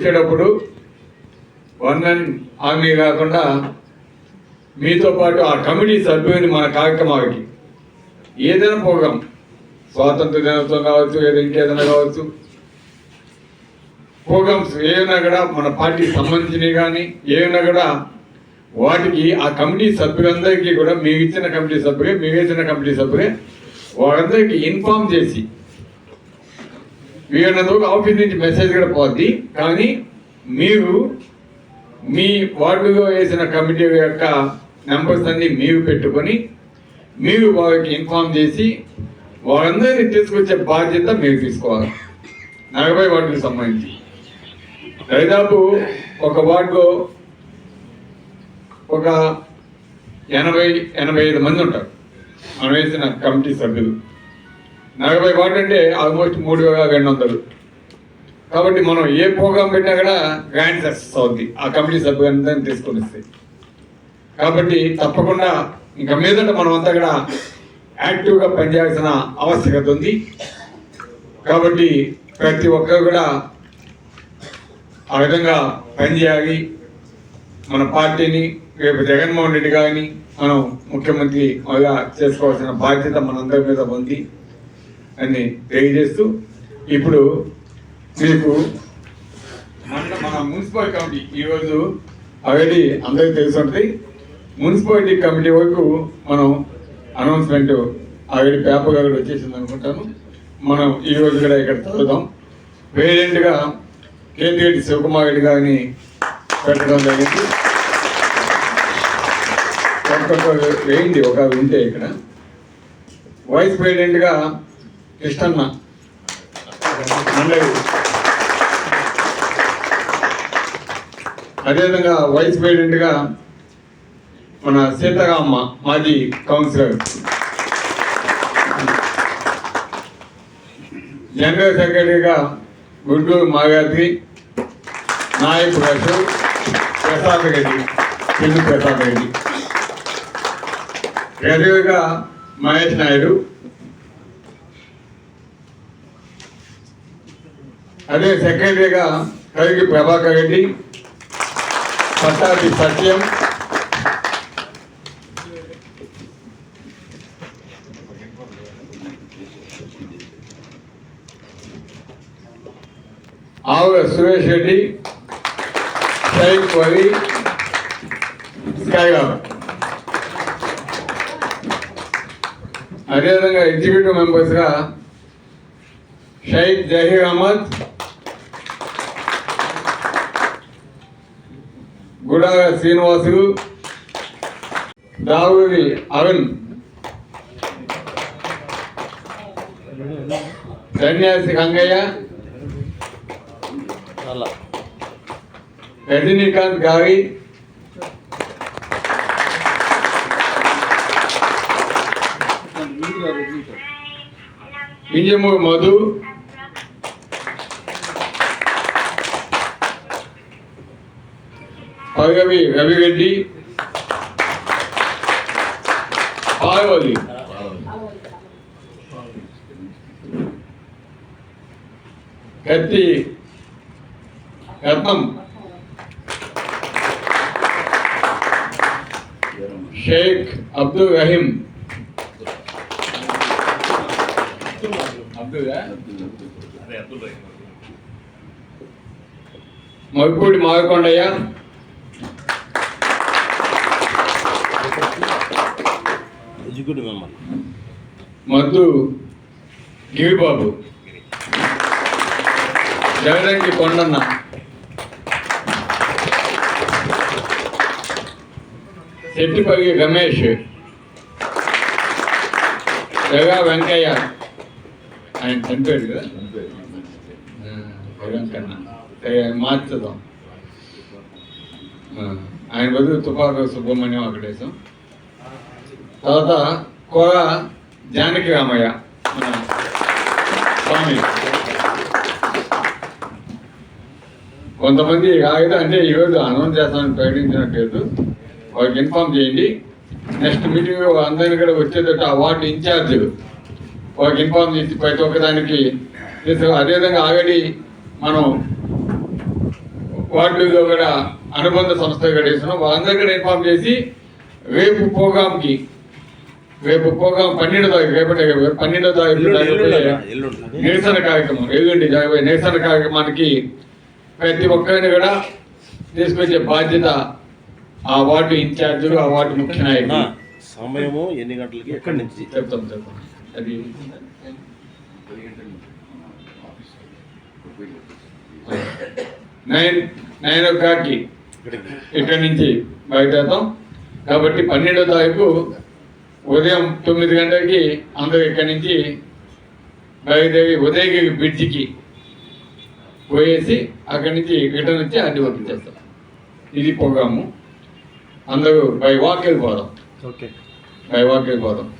వచ్చేటప్పుడు one man army కాకుండా మీతో పాటు ఆ కమిటీ సభ్యుని మన కార్యక్రమాలకి ఏదైనా ప్రోగ్రాం స్వాతంత్ర దినోత్సవం కావచ్చు ఏదైనా ఇంకేదైనా కావచ్చు ప్రోగ్రామ్స్ ఏమైనా కూడా మన పార్టీకి సంబంధించినవి కానీ ఏమైనా కూడా వాటికి ఆ కమిటీ సభ్యులందరికీ కూడా మీకు ఇచ్చిన కమిటీ సభ్యులే మీకు ఇచ్చిన కమిటీ సభ్యులే వారందరికీ ఇన్ఫార్మ్ చేసి వీళ్ళందరూ ఆఫీస్ నుంచి మెసేజ్ కూడా పోద్ది. కానీ మీరు మీ వార్డులో వేసిన కమిటీ యొక్క నెంబర్స్ అన్ని మీరు పెట్టుకొని మీరు వారికి ఇన్ఫార్మ్ చేసి వారందరినీ తీసుకొచ్చే బాధ్యత మీరు తీసుకోవాలి. నలభై వార్డులకు సంబంధించి. దాదాపు ఒక వార్డులో ఒక ఎనభై ఎనభై ఐదు మంది ఉంటారు. మనం వేసిన కమిటీ సభ్యులు. నలభై వార్డు అంటే ఆల్మోస్ట్ మూడు వేల రెండు వందలు. కాబట్టి మనం ఏ ప్రోగ్రాం పెట్టినా కూడా గ్రాండ్ సక్సెస్ అవుద్ది ఆ కమిటీ సభ్యులందరినీ తీసుకొని వస్తే. కాబట్టి తప్పకుండా ఇంకా మీదట మనం అంతా కూడా యాక్టివ్గా పనిచేయాల్సిన ఆవశ్యకత ఉంది. కాబట్టి ప్రతి ఒక్కరు కూడా ఆ విధంగా పనిచేయాలి. మన పార్టీని రేపు జగన్మోహన్ రెడ్డి గారిని మనం ముఖ్యమంత్రి అలా చేసుకోవాల్సిన బాధ్యత మనందరి మీద ఉంది. అని తెలియజేస్తూ ఇప్పుడు మీకు మన మన మున్సిపల్ కమిటీ ఈరోజు ఆల్రెడీ అందరికీ తెలిసి ఉంటుంది మున్సిపాలిటీ కమిటీ వరకు మనం అనౌన్స్మెంట్ ఆల్రెడీ పేపర్ కూడా వచ్చేసింది అనుకుంటాను. మనం ఈ రోజు కూడా ఇక్కడ చదువుదాం. వేరియంట్గా కేంద్రెడ్డి శివకుమార్ రెడ్డి గారిని పెట్టడం జరిగింది. ఒక్కొక్క వేయండి ఒక వింటే ఇక్కడ. వైస్ ప్రెసిడెంట్గా కృష్ణన్న అదేవిధంగా వైస్ ప్రెసిడెంట్గా మన సీతారామ్మ మాజీ కౌన్సిలర్. జనరల్ సెక్రటరీగా గుంటూరు మాగాద్రి నాయక్ అశోక్ ప్రసాద్ రెడ్డి పిల్లి ప్రసాద్ రెడ్డి. ట్రెజరీగా మహేష్ నాయుడు అదే సెక్రటరీగా కవికి ప్రభాకర్ రెడ్డి పట్టాభి సత్యం. ఆవుల సురేష్ రెడ్డి షైక్ వలి స్కైలాబ్ అదేవిధంగా ఎగ్జిక్యూటివ్ మెంబర్స్గా షైక్ జహీర్ అహ్మద్ ಗುಡಾಗ ಶ್ರೀನಿವಾಸರು ದಾವೂರಿ ಅರುಣ್ ಸನ್ಯಾಸಿ ಗಂಗಯ್ಯ ರಜನಿಕಾಂತ್ ಗಾವಿ ಇಂಜಮೂರು ಮಧು పగవి రవిరెడ్డి. పార్వతి కత్తి రత్నం షేక్ అబ్దుల్ రహీం. అబ్దుల్ మరిపూడి మారకొండయ్య మిమ్మల్ని మెంబర్ మద్దు గిరిబాబు జగదంకి కొండన్న. శెట్టిపల్లి రమేష్ జగా వెంకయ్య. ఆయన చనిపోయాడు కదా? వెంకన్న. మార్చుదాం. ఆయన బదులు తుపాకు సుబ్రహ్మణ్యం అక్కడేసాం తర్వాత కోర జానకి రామయ్య. మన స్వామి. కొంతమంది కాగితం అంటే ఈరోజు అనౌన్స్ చేస్తామని ప్రకటించినట్లేదు. వాళ్ళకి ఇన్ఫామ్ చేయండి. నెక్స్ట్ మీటింగ్ అందరినీ కూడా వచ్చేటట్టు ఆ వార్డు ఇన్ఛార్జ్ వాళ్ళకి ఇన్ఫామ్ చేసి ప్రతి ఒక్కదానికి అదేవిధంగా ఆల్రెడీ మనం వార్డులో కూడా అనుబంధ సంస్థ కూడా వేస్తున్నాం. వాళ్ళందరికీ ఇన్ఫామ్ ఇన్ఫార్మ్ చేసి రేపు ప్రోగ్రామ్కి రేపు ప్రోగ్రామ్ పన్నెండో తారీఖు రేపటి పన్నెండో తారీఖు నిరసన కార్యక్రమం ఎల్లుండి జరగబోయే నిరసన కార్యక్రమానికి ప్రతి ఒక్కరిని కూడా తీసుకొచ్చే బాధ్యత ఆ వార్డు ఇన్ఛార్జీలు ఆ వార్డు ముఖ్య నాయకులు. సమయము ఎన్ని గంటలకి? ఎక్కడి నుంచి చెప్తాం చెప్తాం. అది నైన్ నైన్ ఓ క్లాక్కి ఇక్కడి నుంచి బయలుదేరుతాం. కాబట్టి పన్నెండో తారీఖు ఉదయం తొమ్మిది గంటలకి అందరూ ఇక్కడి నుంచి బయలుదేరి ఉదయగిరి బ్రిడ్జికి పోయేసి అక్కడి నుంచి రిటర్న్ వచ్చి అడ్డు పంపించేస్తాం ఇది ప్రోగ్రాము. అందరూ బై వాక్ వెళ్ళిపోదాం. ఓకే. బై వాక్ వెళ్ళిపోదాం.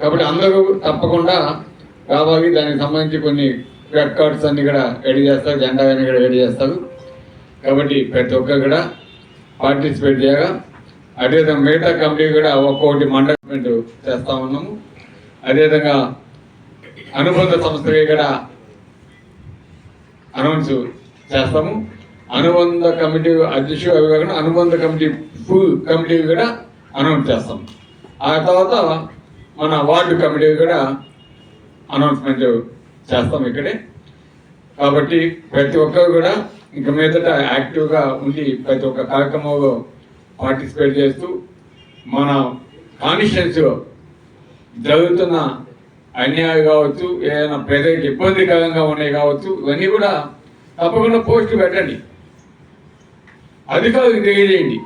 కాబట్టి అందరూ తప్పకుండా రావాలి. దానికి సంబంధించి కొన్ని రికార్డ్స్ అన్ని కూడా రెడీ చేస్తారు. జెండా అన్ని కూడా రెడీ చేస్తారు. కాబట్టి ప్రతి ఒక్కరు కూడా పార్టిసిపేట్ చేయగా అదేవిధంగా మిగతా కమిటీ కూడా ఒక్కొక్కటి మండలమెంట్ చేస్తా ఉన్నాము. అదేవిధంగా అనుబంధ సంస్థకి కూడా అనౌన్స్ చేస్తాము. అనుబంధ కమిటీ అధ్యక్షుడు అవి కాకుండా అనుబంధ కమిటీ ఫుల్ కమిటీ కూడా అనౌన్స్ చేస్తాము. ఆ తర్వాత మన వార్డు కమిటీ కూడా అనౌన్స్మెంట్ చేస్తాం ఇక్కడే. కాబట్టి ప్రతి ఒక్కరు కూడా ఇంక మీదట యాక్టివ్గా ఉండి ప్రతి ఒక్క కార్యక్రమంలో పార్టిసిపేట్ చేస్తూ మన కాన్స్టిట్యున్సీలో జరుగుతున్న అన్యాయం కావచ్చు ఏదైనా ప్రజలకు ఇబ్బందికరంగా ఉన్నాయి కావచ్చు ఇవన్నీ కూడా తప్పకుండా పోస్ట్ పెట్టండి. అధికారులకు తెలియజేయండి.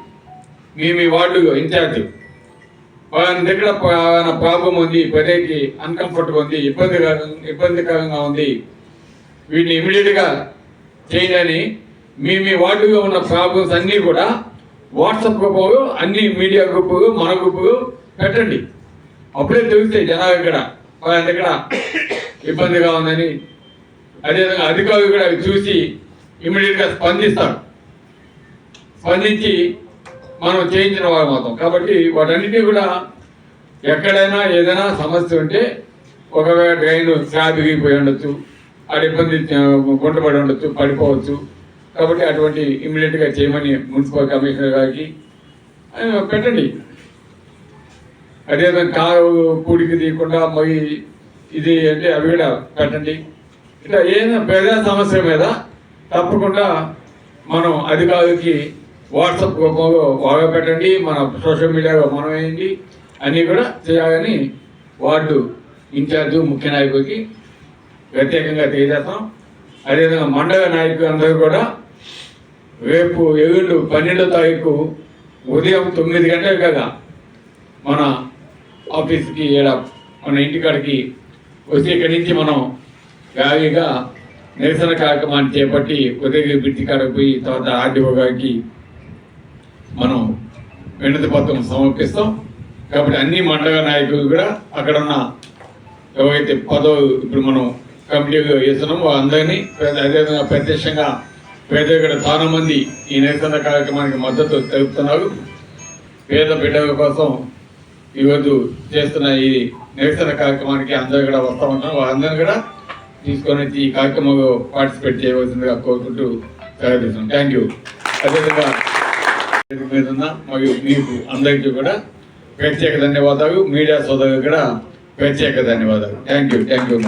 మీ మీ వార్డులో ఇన్ఛార్జ్. వాళ్ళ దగ్గర ప్రాబ్లం ఉంది ప్రజలకి అన్కంఫర్ట్గా ఉంది ఇబ్బందికరంగా ఇబ్బందికరంగా ఉంది వీటిని ఇమీడియట్గా చేయాలని మీ మీ వార్డులో ఉన్న ప్రాబ్లమ్స్ అన్నీ కూడా వాట్సాప్ గ్రూప్ అన్ని మీడియా గ్రూపులు మన గ్రూపు పెట్టండి. అప్పుడే తెలుస్తాయి జనాలు ఇక్కడ. వాళ్ళ దగ్గర ఇబ్బందిగా ఉందని. అదేవిధంగా అధికారులు కూడా అవి చూసి ఇమీడియట్గా స్పందిస్తారు. స్పందించి మనం చేయించిన వారు మాత్రం. కాబట్టి వాటన్నిటినీ కూడా ఎక్కడైనా ఏదైనా సమస్య ఉంటే ఒకవేళ డ్రైన్ స్లాబ్ దిగిపోయి ఉండొచ్చు అది ఇబ్బంది గుంటపడి ఉండొచ్చు పడిపోవచ్చు. కాబట్టి అటువంటి ఇమ్మీడియట్గా చేయమని మున్సిపల్ కమిషనర్ గారికి పెట్టండి. అదేవిధంగా కారు కూడికి తీయకుండా మొయ్యి ఇది అంటే అవి కూడా పెట్టండి. ఇట్లా ఏదైనా ప్రజా సమస్య మీద తప్పకుండా మనం అధికారులకి వాట్సాప్ రూపంలో బాగా పెట్టండి మన సోషల్ మీడియాలో మనం వేయండి అన్నీ కూడా చేయాలని వార్డు ఇన్ఛార్జు ముఖ్య నాయకుడికి ప్రత్యేకంగా తెలియజేస్తాం. అదేవిధంగా మండల నాయకులు అందరూ కూడా రేపు ఎగుళ్ళు పన్నెండో తారీఖు ఉదయం తొమ్మిది గంటలు కదా మన ఆఫీస్కి ఈడ మన ఇంటికాడికి వచ్చి ఇక్కడి నుంచి మనం ర్యాలీగా నిరసన కార్యక్రమాన్ని చేపట్టి ఉదయగిరి బ్రిడ్జి కాడకు పోయి తర్వాత ఆర్డీఓ గారికి మనం వినతి పత్రం సమర్పిస్తాం. కాబట్టి అన్ని మండల నాయకులు కూడా అక్కడ ఉన్న ఎవరైతే పదవి ఇప్పుడు మనం కమిటీగా వేస్తున్నామో అందరినీ అదేవిధంగా ప్రత్యక్షంగా పేద ఇక్కడ చాలా మంది ఈ నిరసన కార్యక్రమానికి మద్దతు తెలుపుతున్నారు. పేద బిడ్డల కోసం ఈరోజు చేస్తున్న ఈ నిరసన కార్యక్రమానికి అందరూ కూడా వస్తూ ఉంటారు వాళ్ళందరూ కూడా తీసుకొని వచ్చి ఈ కార్యక్రమంలో పార్టిసిపేట్ చేయవలసిందిగా కోరుకుంటూ సెలవు థ్యాంక్ యూ అదేవిధంగా మీద ఉన్న మరియు మీకు అందరికీ కూడా ప్రత్యేక ధన్యవాదాలు. మీడియా సోదరులకు కూడా ప్రత్యేక ధన్యవాదాలు. Thank you thank you